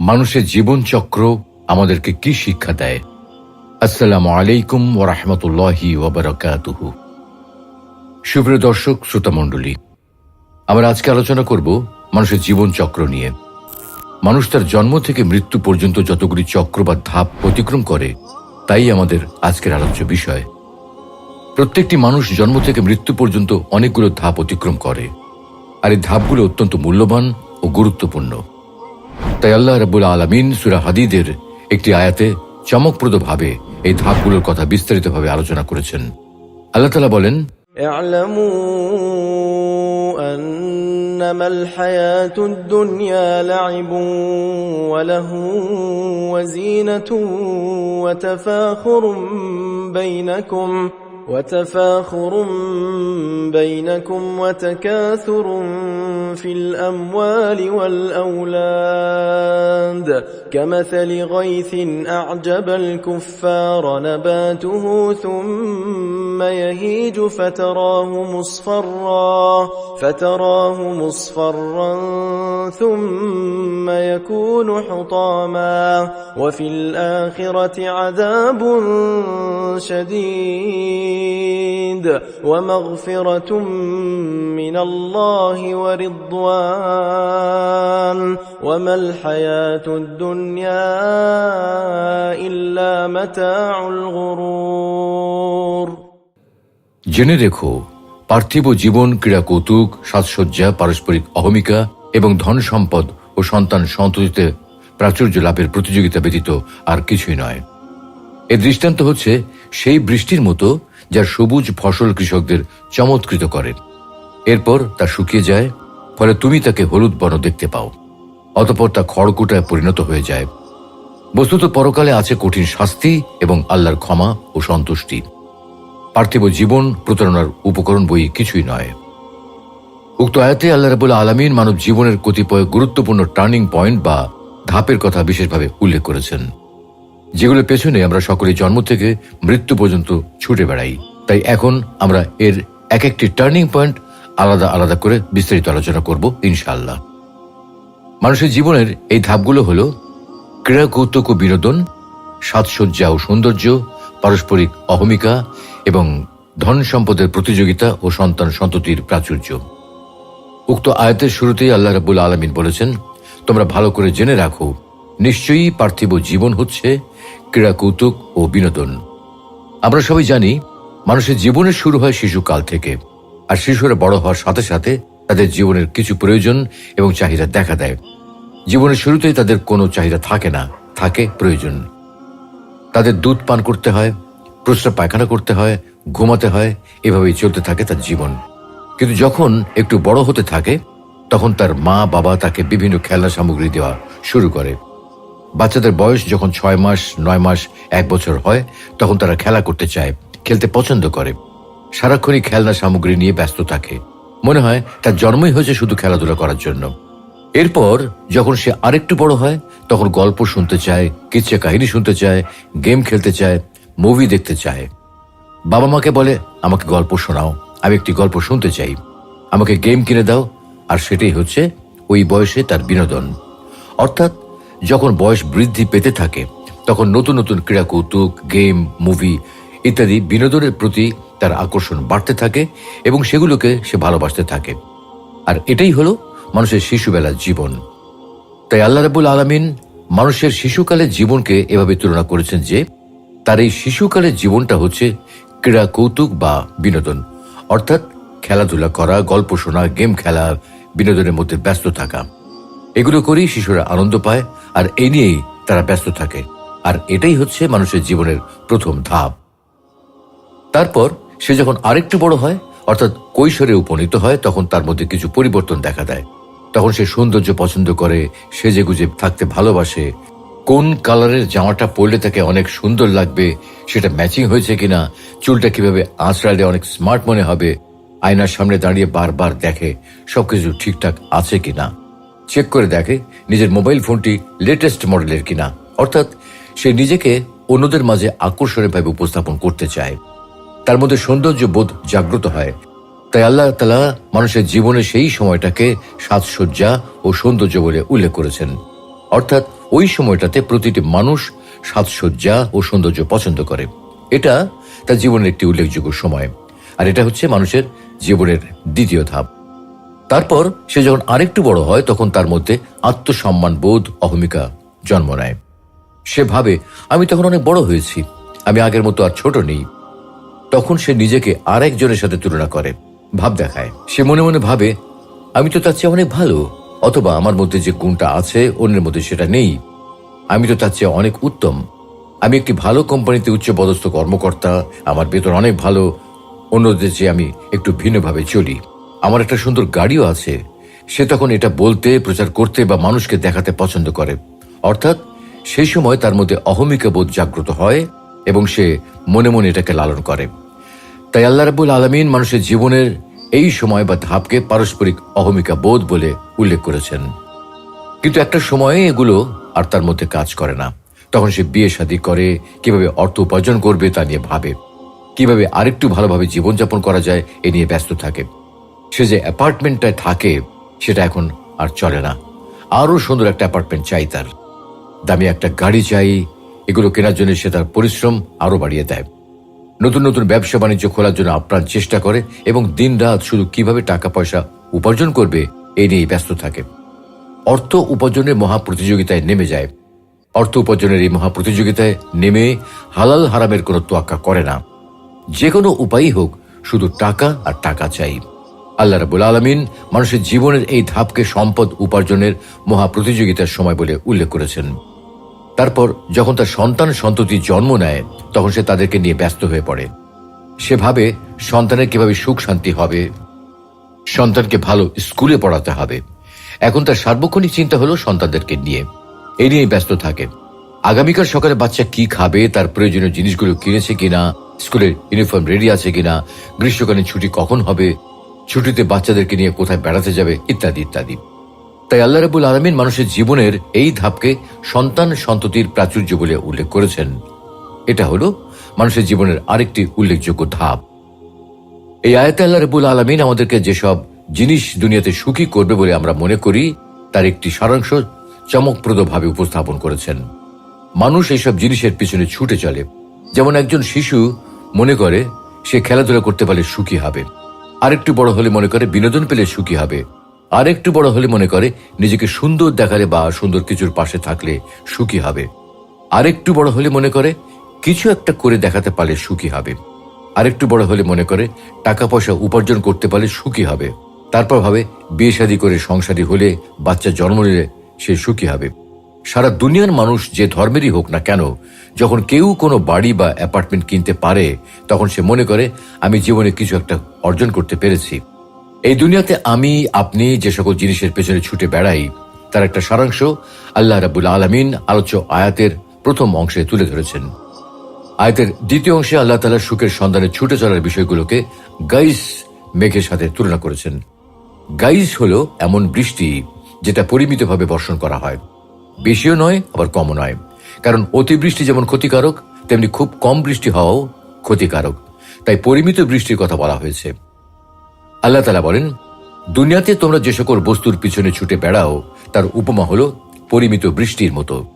মানুষের জীবন চক্র আমাদেরকে কি শিক্ষা দেয়? আসসালামু আলাইকুম ও রহমতুল্লাহি ওবরাকাতুহু সুপ্রিয় দর্শক শ্রোতামণ্ডলী আমরা আজকে আলোচনা করব মানুষের জীবন চক্র নিয়ে। মানুষ তার জন্ম থেকে মৃত্যু পর্যন্ত যতগুলি চক্র বা ধাপ অতিক্রম করে, তাই আমাদের আজকের আলোচ্য বিষয়। প্রত্যেকটি মানুষ জন্ম থেকে মৃত্যু পর্যন্ত অনেকগুলো ধাপ অতিক্রম করে, আর এই ধাপগুলো অত্যন্ত মূল্যবান ও গুরুত্বপূর্ণ। তাই আল্লাহ রাবুল আলমিন সুরা হাদিদের একটি আয়াতে চমকপ্রদভাবে এই ধাপগুলোর কথা বিস্তারিতভাবে আলোচনা করেছেন আল্লাহ তালা বলেন اعلموا أنما الحياة الدنيا لعب وله وزينة وتفاخر بينكم وتفاخر بينكم وتكاثر في الأموال والأولاد. كمثل غيث أعجب الكفار نباته ثم يهيج فتراه مصفرا فتراه مصفرا ثم يكون حطاما. وفي الآخرة عذاب شديد. ومغفرة من الله ورضوان وما الحياة الدنيا إلا متاع الغرور জেনে রেখো পার্থিব জীবন ক্রীড়া কৌতুক সাজসজ্জা পারস্পরিক অহমিকা এবং ধন সম্পদ ও সন্তান সন্ততিতে প্রাচুর্য লাভের প্রতিযোগিতা ব্যতীত আর কিছুই নয় এর দৃষ্টান্ত হচ্ছে সেই বৃষ্টির মতো যা সবুজ ফসল কৃষকদের চমৎকৃত করে এরপর তা শুকিয়ে যায়, ফলে তুমি তাকে হলুদ বর্ণ দেখতে পাও। অতপর তা খড়কুটায় পরিণত হয়ে যায়। বস্তুত পরকালে আছে কঠিন শাস্তি এবং আল্লাহর ক্ষমা ও সন্তুষ্টি। পার্থিব জীবন প্রতারণার উপকরণ বই কিছুই নয়। উক্ত আয়াতে আল্লাহ রাবুল আলমিন মানব জীবনের কতিপয় গুরুত্বপূর্ণ টার্নিং পয়েন্ট বা ধাপের কথা বিশেষভাবে উল্লেখ করেছেন। যেগুলোর পেছনে আমরা সকলে জন্ম থেকে মৃত্যু পর্যন্ত ছুটে বেড়াই। তাই এখন আমরা এর এক একটি টার্নিং পয়েন্ট আলাদা আলাদা করে বিস্তারিত আলোচনা করব ইনশাল্লাহ মানুষের জীবনের এই ধাপগুলো হল ক্রীড়া কৌতুক ও বিনোদন, সাজসজ্জা ও সৌন্দর্য, পারস্পরিক অহমিকা এবং ধন সম্পদের প্রতিযোগিতা ও সন্তান সন্ততির প্রাচুর্য। উক্ত আয়াতের শুরুতেই আল্লাহ রাবুল আলমিন বলেছেন, তোমরা ভালো করে জেনে রাখো, নিশ্চয়ই পার্থিব জীবন হচ্ছে ক্রীড়া কৌতুক ও বিনোদন। আমরা সবাই জানি, মানুষের জীবনের শুরু হয় শিশুকাল থেকে, আর শিশুরা বড় হওয়ার সাথে সাথে তাদের জীবনের কিছু প্রয়োজন এবং চাহিদা দেখা দেয়। জীবনের শুরুতেই তাদের কোনো চাহিদা থাকে না, থাকে প্রয়োজন। তাদের দুধ পান করতে হয়, প্রস্রাব পায়খানা করতে হয়, ঘুমাতে হয়, এভাবেই চলতে থাকে তার জীবন। কিন্তু যখন একটু বড় হতে থাকে, তখন তার মা বাবা তাকে বিভিন্ন খেলনা সামগ্রী দেওয়া শুরু করে। বাচ্চাদের বয়স যখন ছয় মাস, নয় মাস, এক বছর হয়, তখন তারা খেলা করতে চায়, খেলতে পছন্দ করে। সারাক্ষণই খেলনা সামগ্রী নিয়ে ব্যস্ত থাকে। মনে হয় তার জন্মই হয়েছে শুধু খেলাধুলা করার জন্য। এরপর যখন সে আরেকটু বড় হয়, তখন গল্প শুনতে চায় কিচ্ছে কাহিনী শুনতে চায়, গেম খেলতে চায়, মুভি দেখতে চায়। বাবা মাকে বলে, আমাকে গল্প শোনাও, আমি একটি গল্প শুনতে চাই। আমাকে গেম কিনে দাও। আর সেটাই হচ্ছে ওই বয়সে তার বিনোদন। অর্থাৎ যখন বয়স বৃদ্ধি পেতে থাকে, তখন নতুন নতুন ক্রীড়া কৌতুক গেম, মুভি ইত্যাদি বিনোদনের প্রতি তার আকর্ষণ বাড়তে থাকে এবং সেগুলোকে সে ভালোবাসতে থাকে। আর এটাই হলো মানুষের শিশুবেলার জীবন। তাই আল্লাহ রাবুল আলমিন মানুষের শিশুকালের জীবনকে এভাবে তুলনা করেছেন যে, তার এই শিশুকালের জীবনটা হচ্ছে ক্রীড়া কৌতুক বা বিনোদন। অর্থাৎ খেলাধুলা করা, গল্প শোনা, গেম খেলা, বিনোদনের মধ্যে ব্যস্ত থাকা। এগুলো করেই শিশুরা আনন্দ পায়, আর এই নিয়েই তারা ব্যস্ত থাকে। আর এটাই হচ্ছে মানুষের জীবনের প্রথম ধাপ। তারপর সে যখন আরেকটু বড় হয়, অর্থাৎ কৈশোরে উপনীত হয়, তখন তার মধ্যে কিছু পরিবর্তন দেখা দেয়। তখন সে সৌন্দর্য পছন্দ করে সেজে গুজে থাকতে ভালোবাসে। কোন কালারের জামাটা পরলে তাকে অনেক সুন্দর লাগবে, সেটা ম্যাচিং হয়েছে কিনা, চুলটা কীভাবে আঁচড়ালে অনেক স্মার্ট মনে হবে, আয়নার সামনে দাঁড়িয়ে বারবার দেখে সবকিছু ঠিকঠাক আছে কিনা। চেক করে দেখে নিজের মোবাইল ফোনটি লেটেস্ট মডেলের কিনা। অর্থাৎ সে নিজেকে অন্যদের মাঝে আকর্ষণীয় ভাবে উপস্থাপন করতে চায়। তার মধ্যে সৌন্দর্য বোধ জাগ্রত হয়। তাই আল্লাহ তালা মানুষের জীবনে সেই সময়টাকে সাজসজ্জা ও সৌন্দর্য বলে উল্লেখ করেছেন। অর্থাৎ ওই সময়টাতে প্রতিটি মানুষ সাজসজ্জা ও সৌন্দর্য পছন্দ করে। এটা তার জীবনের একটি উল্লেখযোগ্য সময়। আর এটা হচ্ছে মানুষের জীবনের দ্বিতীয় ধাপ। তারপর সে যখন আরেকটু বড় হয়, তখন তার মধ্যে আত্মসম্মান বোধ, অহমিকা জন্ম নেয়। সে ভাবে, আমি তখন অনেক বড় হয়েছি, আমি আগের মতো আর ছোট নেই। তখন সে নিজেকে আরেকজনের সাথে তুলনা করে, ভাব দেখায়। সে মনে মনে ভাবে, আমি তো তার চেয়ে অনেক ভালো, অথবা আমার মধ্যে যে গুণটা আছে, অন্যের মধ্যে সেটা নেই। আমি তো তার চেয়ে অনেক উত্তম। আমি একটি ভালো কোম্পানিতে উচ্চ পদস্থ কর্মকর্তা, আমার বেতন অনেক ভালো, অন্যদের চেয়ে আমি একটু ভিন্নভাবে চলি। আমার একটা সুন্দর গাড়িও আছে। সে তখন এটা বলতে, প্রচার করতে বা মানুষকে দেখাতে পছন্দ করে। অর্থাৎ সেই সময় তার মধ্যে অহমিকা বোধ জাগ্রত হয় এবং সে মনে মনে এটাকে লালন করে। তাই আল্লাহ রাবুল আলমিন মানুষের জীবনের এই সময় বা ধাপকে পারস্পরিক অহমিকা বোধ বলে উল্লেখ করেছেন। কিন্তু একটা সময়ে এগুলো আর তার মধ্যে কাজ করে না। তখন সে বিয়ে শাদী করে, কীভাবে অর্থ উপার্জন করবে তা নিয়ে ভাবে। কীভাবে আরেকটু ভালোভাবে জীবনযাপন করা যায়, এ নিয়ে ব্যস্ত থাকে। সে যে অ্যাপার্টমেন্টটায় থাকে, সেটা এখন আর চলে না। আরও সুন্দর একটা অ্যাপার্টমেন্ট চাই তার। দামি একটা গাড়ি চাই, এগুলো কেনার জন্য সে তার পরিশ্রম আরও বাড়িয়ে দেয়। নতুন নতুন ব্যবসা বাণিজ্য খোলার জন্য আপ্রাণ চেষ্টা করে এবং দিন রাত শুধু কীভাবে টাকা পয়সা উপার্জন করবে এই নিয়ে ব্যস্ত থাকে। অর্থ উপার্জনের মহা প্রতিযোগিতায় নেমে যায়। অর্থ উপার্জনের এই মহা প্রতিযোগিতায় নেমে হালাল হারামের কোনো তোয়াক্কা করে না। যে কোনো উপায়ই হোক, শুধু টাকা আর টাকা চাই। আল্লাহ রাবুল আলমিন মানুষের জীবনের এই ধাপকে সম্পদ উপার্জনের মহা প্রতিযোগিতার সময় বলে উল্লেখ করেছেন। তারপর যখন তার সন্তান সন্ততি জন্ম নেয়, তখন সে তাদেরকে নিয়ে ব্যস্ত হয়ে পড়ে। সে ভাবে সন্তানের কীভাবে সুখ শান্তি হবে, সন্তানকে ভালো স্কুলে পড়াতে হবে। এখন তার সার্বক্ষণিক চিন্তা হলো সন্তানদেরকে নিয়ে। এই নিয়ে ব্যস্ত থাকে। আগামীকাল সকালে বাচ্চা কি খাবে, তার প্রয়োজনীয় জিনিসগুলো কিনেছে কিনা, স্কুলের ইউনিফর্ম রেডি আছে কিনা, গ্রীষ্মকালীন ছুটি কখন হবে ছুটিতে বাচ্চাদেরকে নিয়ে কোথায় বেড়াতে যাবে, ইত্যাদি ইত্যাদি। তাই আল্লাহ রাবুল আলমিন মানুষের জীবনের এই ধাপকে সন্তান সন্ততির প্রাচুর্য বলে উল্লেখ করেছেন। এটা হলো মানুষের জীবনের আরেকটি উল্লেখযোগ্য ধাপ। এই আয়াতে আল্লাহ রবুল আলমিন আমাদেরকে যেসব জিনিস দুনিয়াতে সুখী করবে বলে আমরা মনে করি, তার একটি সারাংশ চমকপ্রদভাবে উপস্থাপন করেছেন। মানুষ এইসব জিনিসের পিছনে ছুটে চলে। যেমন একজন শিশু মনে করে, সে খেলাধুলা করতে পারলে সুখী হবে। আরেকটু বড় হলে মনে করে বিনোদন পেলে সুখী হবে। আরেকটু বড় হলে মনে করে নিজেকে সুন্দর দেখালে বা সুন্দর কিছুর পাশে থাকলে সুখী হবে। আরেকটু বড় হলে মনে করে কিছু একটা করে দেখাতে পারলে সুখী হবে। আরেকটু বড় হলে মনে করে টাকা পয়সা উপার্জন করতে পারলে সুখী হবে। তারপর ভাবে বিয়ে শাদী করে সংসারী হলে বাচ্চা জন্ম নিলে সে সুখী হবে। সারা দুনিয়ার মানুষ যে ধর্মেরই হোক না কেন, যখন কেউ কোনো বাড়ি বা অ্যাপার্টমেন্ট কিনতে পারে, তখন সে মনে করে, আমি জীবনে কিছু একটা অর্জন করতে পেরেছি। এই দুনিয়াতে আমি, আপনি যে সকল জিনিসের পেছনে ছুটে বেড়াই, তার একটা সারাংশ আল্লাহ রাবুল আলমিন আলোচ্য আয়াতের প্রথম অংশে তুলে ধরেছেন। আয়াতের দ্বিতীয় অংশে আল্লাহ তালা সুখের সন্ধানে ছুটে চলার বিষয়গুলোকে গাইস মেঘের সাথে তুলনা করেছেন। গাইস হলো এমন বৃষ্টি, যেটা পরিমিতভাবে বর্ষণ করা হয়। বেশিও নয়, আবার কমও নয়। কারণ অতিবৃষ্টি যেমন ক্ষতিকারক, তেমনি খুব কম বৃষ্টি হওয়াও ক্ষতিকারক। তাই পরিমিত বৃষ্টির কথা বলা হয়েছে। আল্লাহ তালা বলেন, দুনিয়াতে তোমরা যে সকল বস্তুর পিছনে ছুটে বেড়াও, তার উপমা হল পরিমিত বৃষ্টির মতো।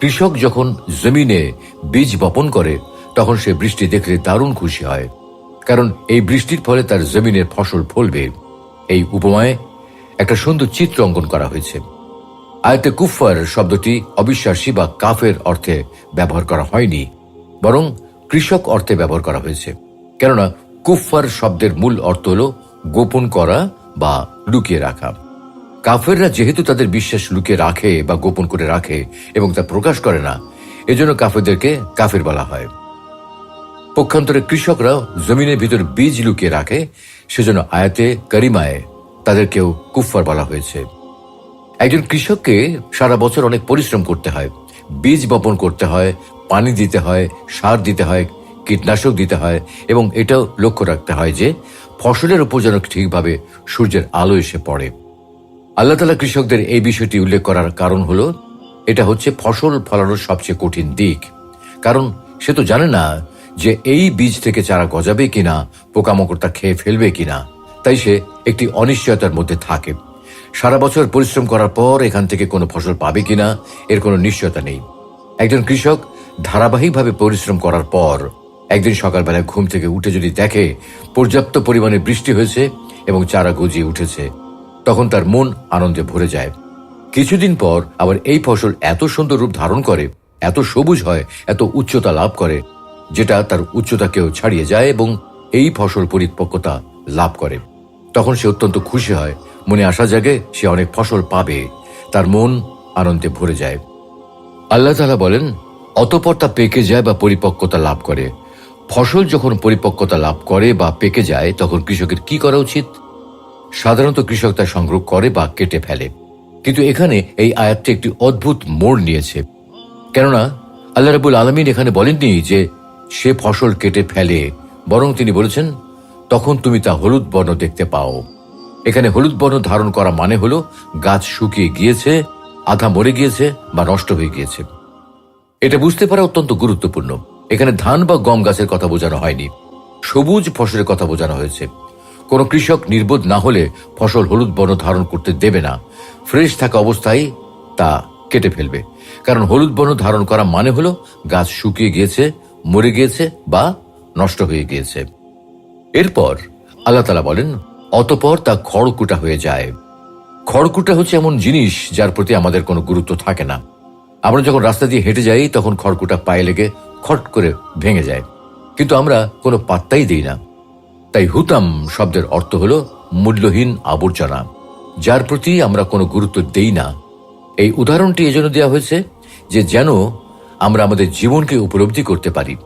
কৃষক যখন জমিনে বীজ বপন করে, তখন সে বৃষ্টি দেখলে দারুণ খুশি হয়। কারণ এই বৃষ্টির ফলে তার জমিনের ফসল ফলবে। এই উপমায় একটা সুন্দর চিত্র অঙ্কন করা হয়েছে। আয়তে কুফার শব্দটি অবিশ্বাসী বা কাফের অর্থে ব্যবহার করা হয়নি, বরং কৃষক অর্থে ব্যবহার করা হয়েছে। কেননা কুফার শব্দের মূল অর্থ হল গোপন করা বা লুকিয়ে রাখা। কাফেররা যেহেতু তাদের বিশ্বাস লুকিয়ে রাখে বা গোপন করে রাখে এবং তা প্রকাশ করে না, এজন্য কাফেরদেরকে কাফের বলা হয়। পক্ষান্তরে কৃষকরা জমিনের ভিতর বীজ লুকিয়ে রাখে, সেজন্য আয়াতে করিমায় তাদেরকেও কুফার বলা হয়েছে। একজন কৃষককে সারা বছর অনেক পরিশ্রম করতে হয়। বীজ বপন করতে হয়, পানি দিতে হয়, সার দিতে হয়, কীটনাশক দিতে হয় এবং এটাও লক্ষ্য রাখতে হয় যে ফসলের উপর যেন ঠিকভাবে সূর্যের আলো এসে পড়ে। আল্লাহ তালা কৃষকদের এই বিষয়টি উল্লেখ করার কারণ হলো, এটা হচ্ছে ফসল ফলানোর সবচেয়ে কঠিন দিক। কারণ সে তো জানে না যে এই বীজ থেকে চারা গজাবে কিনা, পোকামাকড় তা খেয়ে ফেলবে কিনা। তাই সে একটি অনিশ্চয়তার মধ্যে থাকে। সারা বছর পরিশ্রম করার পর এখান থেকে কোনো ফসল পাবে কিনা, এর কোনো নিশ্চয়তা নেই। একজন কৃষক ধারাবাহিকভাবে পরিশ্রম করার পর একদিন সকালবেলায় ঘুম থেকে উঠে যদি দেখে পর্যাপ্ত পরিমাণে বৃষ্টি হয়েছে এবং চারা গজিয়ে উঠেছে, তখন তার মন আনন্দে ভরে যায়। কিছুদিন পর আবার এই ফসল এত সুন্দর রূপ ধারণ করে, এত সবুজ হয়, এত উচ্চতা লাভ করে, যেটা তার উচ্চতাকেও ছাড়িয়ে যায় এবং এই ফসল পরিপক্কতা লাভ করে। তখন সে অত্যন্ত খুশি হয় মনে আশা জাগে সে অনেক ফসল পাবে। তার মন আনন্দে ভরে যায়। আল্লাহ তালা বলেন, অতপর তা পেকে যায় বা পরিপক্কতা লাভ করে। ফসল যখন পরিপক্কতা লাভ করে বা পেকে যায়, তখন কৃষকের কি করা উচিত? সাধারণত কৃষক তা সংগ্রহ করে বা কেটে ফেলে। কিন্তু এখানে এই আয়াতটি একটি অদ্ভুত মোড় নিয়েছে। কেননা, আল্লাহ রাবুল আলমিন এখানে বলেননি যে, সে ফসল কেটে ফেলে। বরং তিনি বলেছেন, তখন তুমি তা হলুদ বর্ণ দেখতে পাও। এখানে হলুদ বর্ণ ধারণ করা মানে হলো গাছ শুকিয়ে গিয়েছে, আধা মরে গিয়েছে বা নষ্ট হয়ে গিয়েছে। এটা বুঝতে পারা অত্যন্ত গুরুত্বপূর্ণ। এখানে ধান বা গম গাছের কথা বোঝানো হয়নি। সবুজ ফসলের কথা বোঝানো হয়েছে। কোন কৃষক নির্বোধ না হলে ফসল হলুদ বর্ণ ধারণ করতে দেবে না। ফ্রেশ থাকা অবস্থায় তা কেটে ফেলবে। কারণ হলুদ বর্ণ ধারণ করা মানে হলো গাছ শুকিয়ে গিয়েছে, মরে গিয়েছে বা নষ্ট হয়ে গিয়েছে। এরপর আল্লাহ তালা বলেন অতপর তা খড়কুটা হয়ে যায়। খড়কুটা হচ্ছে এমন জিনিস যার প্রতি আমাদের কোনো গুরুত্ব থাকে না। আমরা যখন রাস্তা দিয়ে হেঁটে যাই, তখন খড়কুটা পায়ে লেগে খট করে ভেঙে যায়। কিন্তু আমরা কোনো পাত্তাই দিই না। তাই হুতাম শব্দের অর্থ হলো মূল্যহীন আবর্জনা, যার প্রতি আমরা কোনো গুরুত্ব দেই না। এই উদাহরণটি এজন্য দেওয়া হয়েছে যে যেন আমরা আমাদের জীবনকে উপলব্ধি করতে পারি।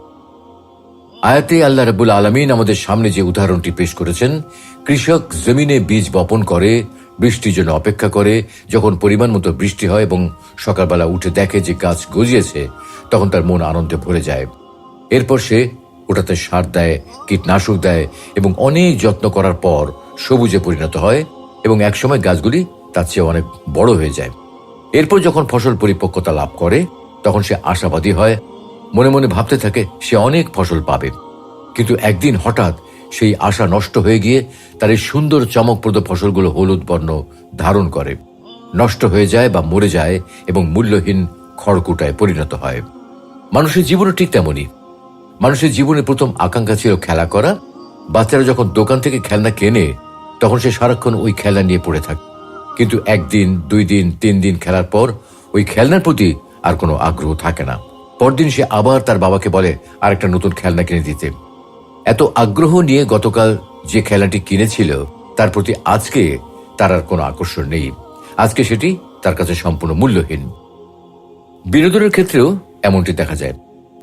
আয়াতে আল্লাহ রাবুল আলমিন আমাদের সামনে যে উদাহরণটি পেশ করেছেন, কৃষক জমিনে বীজ বপন করে, বৃষ্টির জন্য অপেক্ষা করে, যখন পরিমাণ মতো বৃষ্টি হয় এবং সকালবেলা উঠে দেখে যে গাছ গজিয়েছে, তখন তার মন আনন্দে ভরে যায়। এরপর সে ওটাতে সার দেয়, কীটনাশক দেয় এবং অনেক যত্ন করার পর সবুজে পরিণত হয় এবং একসময় গাছগুলি তার চেয়ে অনেক বড় হয়ে যায়। এরপর যখন ফসল পরিপক্কতা লাভ করে, তখন সে আশাবাদী হয় মনে মনে ভাবতে থাকে সে অনেক ফসল পাবে। কিন্তু একদিন হঠাৎ সেই আশা নষ্ট হয়ে গিয়ে তার এই সুন্দর চমকপ্রদ ফসলগুলো হলুদ বর্ণ ধারণ করে। নষ্ট হয়ে যায় বা মরে যায় এবং মূল্যহীন খড়কুটায় পরিণত হয়। মানুষের জীবনও ঠিক তেমনই। মানুষের জীবনে প্রথম আকাঙ্ক্ষা ছিল খেলা করা। বাচ্চারা যখন দোকান থেকে খেলনা কেনে, তখন সে সারাক্ষণ ওই খেলনা নিয়ে পড়ে থাকে। কিন্তু একদিন, দুই দিন, তিন দিন খেলার পর ওই খেলনার প্রতি আর কোনো আগ্রহ থাকে না। পরদিন সে আবার তার বাবাকে বলে, আরেকটা নতুন খেলনা কিনে দিতে। এত আগ্রহ নিয়ে গতকাল যে খেলাটি কিনেছিল, তার প্রতি আজকে তার আর কোনো আকর্ষণ নেই। আজকে সেটি তার কাছে সম্পূর্ণ মূল্যহীন। বিনোদনের ক্ষেত্রেও এমনটি দেখা যায়।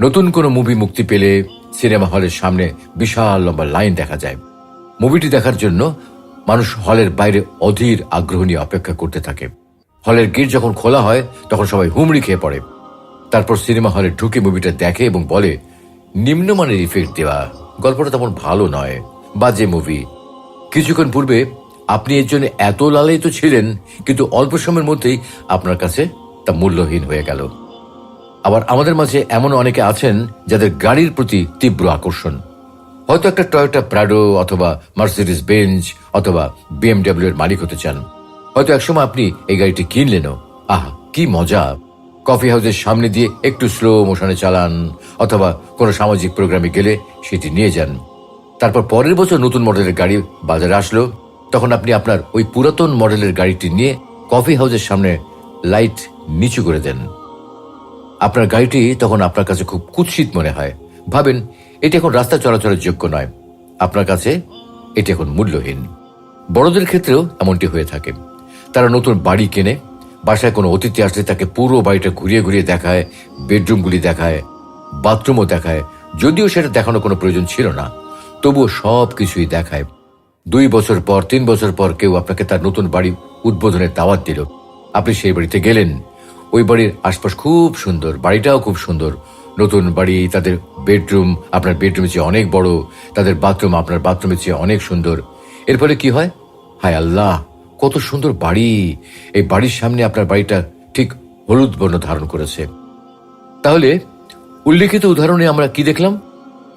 নতুন কোনো মুভি মুক্তি পেলে সিনেমা হলের সামনে বিশাল লম্বা লাইন দেখা যায়। মুভিটি দেখার জন্য মানুষ হলের বাইরে অধীর আগ্রহ নিয়ে অপেক্ষা করতে থাকে। হলের গেট যখন খোলা হয়, তখন সবাই হুমড়ি খেয়ে পড়ে। তারপর সিনেমা হলে ঢুকে মুভিটা দেখে এবং বলে, নিম্নমানের ইফেক্ট দেওয়া, গল্পটা তেমন ভালো নয়। বাজে মুভি কিছুক্ষণ পূর্বে আপনি এর জন্য এত লালায়িত ছিলেন, কিন্তু অল্প সময়ের মধ্যেই আপনার কাছে তা মূল্যহীন হয়ে গেল। আবার আমাদের মাঝে এমন অনেকে আছেন যাদের গাড়ির প্রতি তীব্র আকর্ষণ। হয়তো একটা টয়োটা প্রাডো অথবা মার্সিডিস বেঞ্চ অথবা বিএমডাব্লিউ এর মালিক হতে চান। হয়তো একসময় আপনি এই গাড়িটি কিনলেনও। আহ, কি মজা! কফি হাউসের সামনে দিয়ে একটু স্লো মোশনে চালান, অথবা কোনো সামাজিক প্রোগ্রামে গেলে সেটি নিয়ে যান। তারপর পরের বছর নতুন মডেলের গাড়ি বাজারে আসলো। তখন আপনি আপনার ওই পুরাতন মডেলের গাড়িটি নিয়ে কফি হাউসের সামনে লাইট নিচু করে দেন। আপনার গাড়িটি তখন আপনার কাছে খুব কুৎসিত মনে হয়। ভাবেন, এটি এখন রাস্তা চলাচলের যোগ্য নয়। আপনার কাছে এটি এখন মূল্যহীন। বড়দের ক্ষেত্রেও এমনটি হয়ে থাকে। তারা নতুন বাড়ি কেনে বাসায় কোনো অতিথি আসলে তাকে পুরো বাড়িটা ঘুরিয়ে ঘুরিয়ে দেখায়, বেডরুমগুলি দেখায়, বাথরুমও দেখায়। যদিও সেটা দেখানোর কোনো প্রয়োজন ছিল না, তবুও সব কিছুই দেখায়। দুই বছর পর, তিন বছর পর কেউ আপনাকে তার নতুন বাড়ি উদ্বোধনের দাওয়াত দিল। আপনি সেই বাড়িতে গেলেন। ওই বাড়ির আশপাশ খুব সুন্দর, বাড়িটাও খুব সুন্দর। নতুন বাড়ি, তাদের বেডরুম, আপনার বেডরুমের চেয়ে অনেক বড়, তাদের বাথরুম, আপনার বাথরুমের চেয়ে অনেক সুন্দর। এর ফলে কি হয়? হায় আল্লাহ! কত সুন্দর বাড়ি। এই বাড়ির সামনে আপনার বাড়িটা ঠিক হলুদ বর্ণ ধারণ করেছে। তাহলে উল্লেখিত উদাহরণে আমরা কি দেখলাম?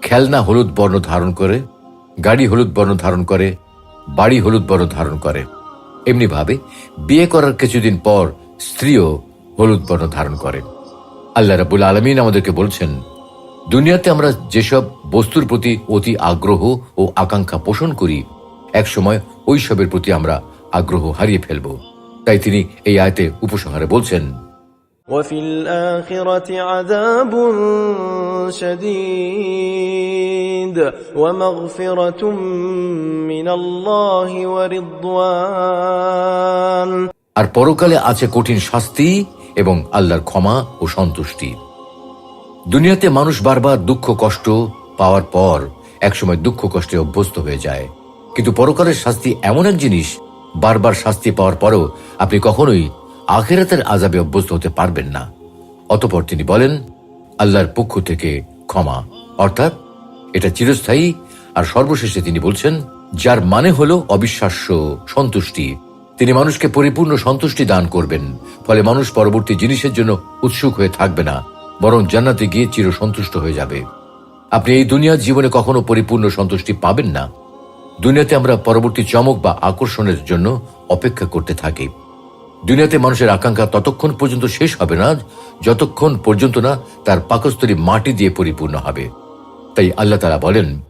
খেলনা হলুদ বর্ণ ধারণ করে, গাড়ি হলুদ বর্ণ ধারণ করে, বাড়ি হলুদ বর্ণ ধারণ করে। এমনি ভাবে বিয়ে করার কিছুদিন পর স্ত্রীও হলুদ বর্ণ ধারণ করেন আল্লাহ রাবুল আলমিন আমাদেরকে বলছেন, দুনিয়াতে আমরা যেসব বস্তুর প্রতি অতি আগ্রহ ও আকাঙ্ক্ষা পোষণ করি, একসময় ওইসবের প্রতি আমরা আগ্রহ হারিয়ে ফেলব তাই তিনি এই আয়তে উপসংহারে বলছেন وفي الآخرة عذاب شديد ومغفرة من الله ورضوان আর পরকালে আছে কঠিন শাস্তি এবং আল্লাহর ক্ষমা ও সন্তুষ্টি দুনিয়াতে মানুষ বারবার দুঃখ কষ্ট পাওয়ার পর একসময় দুঃখ কষ্টে অভ্যস্ত হয়ে যায় কিন্তু পরকালের শাস্তি এমন এক জিনিস বারবার শাস্তি পাওয়ার পরও আপনি কখনোই আখেরাতের আজাবে অভ্যস্ত হতে পারবেন না। অতপর তিনি বলেন, আল্লাহর পক্ষ থেকে ক্ষমা। অর্থাৎ এটা চিরস্থায়ী আর সর্বশেষে তিনি বলছেন, যার মানে হলো অবিশ্বাস্য সন্তুষ্টি। তিনি মানুষকে পরিপূর্ণ সন্তুষ্টি দান করবেন, ফলে মানুষ পরবর্তী জিনিসের জন্য উৎসুক হয়ে থাকবে না, বরং জান্নাতে গিয়ে চির সন্তুষ্ট হয়ে যাবে। আপনি এই দুনিয়ার জীবনে কখনো পরিপূর্ণ সন্তুষ্টি পাবেন না। দুনিয়াতে আমরা পরবর্তী চমক বা আকর্ষণের জন্য অপেক্ষা করতে থাকি। দুনিয়াতে মানুষের আকাঙ্ক্ষা ততক্ষণ পর্যন্ত শেষ হবে না যতক্ষণ পর্যন্ত না তার পাকস্তরী মাটি দিয়ে পরিপূর্ণ হবে। তাই আল্লাহ তারা বলেন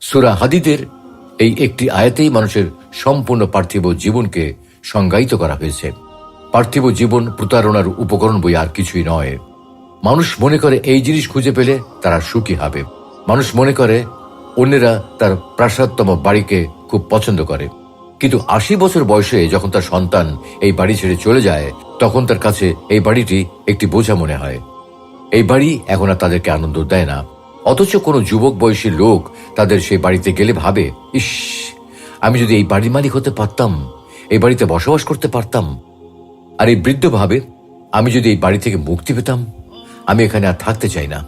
সুরা হাদিদের এই একটি আয়াতেই মানুষের সম্পূর্ণ পার্থিব জীবনকে সংজ্ঞায়িত করা হয়েছে। পার্থিব জীবন প্রতারণার উপকরণ বই আর কিছুই নয়। মানুষ মনে করে এই জিনিস খুঁজে পেলে তারা সুখী হবে। মানুষ মনে করে অন্যেরা তার প্রাসাদতম বাড়িকে খুব পছন্দ করে। কিন্তু আশি বছর বয়সে যখন তার সন্তান এই বাড়ি ছেড়ে চলে যায়, তখন তার কাছে এই বাড়িটি একটি বোঝা মনে হয়। এই বাড়ি এখন আর তাদেরকে আনন্দ দেয় না। অথচ কোনো যুবক বয়সী লোক তাদের সেই বাড়িতে গেলে ভাবে, ইস, আমি যদি এই বাড়ির মালিক হতে পারতাম, এই বাড়িতে বসবাস করতে পারতাম আর এই বৃদ্ধ ভাবে আমি যদি এই বাড়ি থেকে মুক্তি পেতাম, আমি এখানে আর থাকতে চাই না।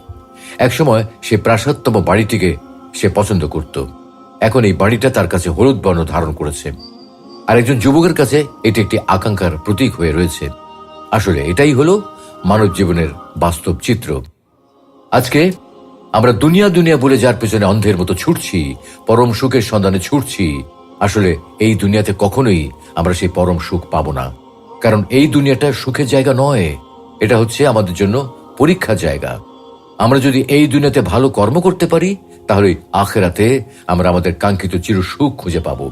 একসময় সে প্রাসাদতম বাড়িটিকে সে পছন্দ করত। এখন এই বাড়িটা তার কাছে হলুদ বর্ণ ধারণ করেছে। আর একজন যুবকের কাছে এটি একটি আকাঙ্ক্ষার প্রতীক হয়ে রয়েছে। আসলে এটাই হলো মানব জীবনের বাস্তব চিত্র। আজকে আমরা দুনিয়া দুনিয়া বলে যার পেছনে অন্ধের মতো ছুটছি, পরম সুখের সন্ধানে ছুটছি, আসলে এই দুনিয়াতে কখনোই আমরা সেই পরম সুখ পাব না। কারণ এই দুনিয়াটা সুখের জায়গা নয়। এটা হচ্ছে আমাদের জন্য পরীক্ষার জায়গা। আমরা যদি এই দুনিয়াতে ভালো কর্ম করতে পারি, তাহলে আখেরাতে আমরা আমাদের কাঙ্ক্ষিত চির সুখ খুঁজে পাব।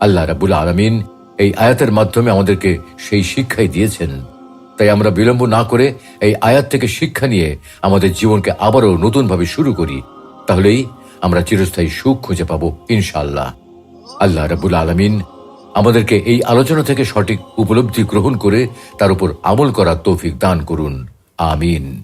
আল্লাহ রাবুল আলমিন এই আয়াতের মাধ্যমে আমাদেরকে সেই শিক্ষাই দিয়েছেন। তাই আমরা বিলম্ব না করে এই আয়াত থেকে শিক্ষা নিয়ে আমাদের জীবনকে আবারও নতুনভাবে শুরু করি। তাহলেই আমরা চিরস্থায়ী সুখ খুঁজে পাবো ইনশাআল্লাহ। আল্লাহ রাবুল আলমিন আমাদেরকে এই আলোচনা থেকে সঠিক উপলব্ধি গ্রহণ করে তার উপর আমল করার তৌফিক দান করুন। আমিন।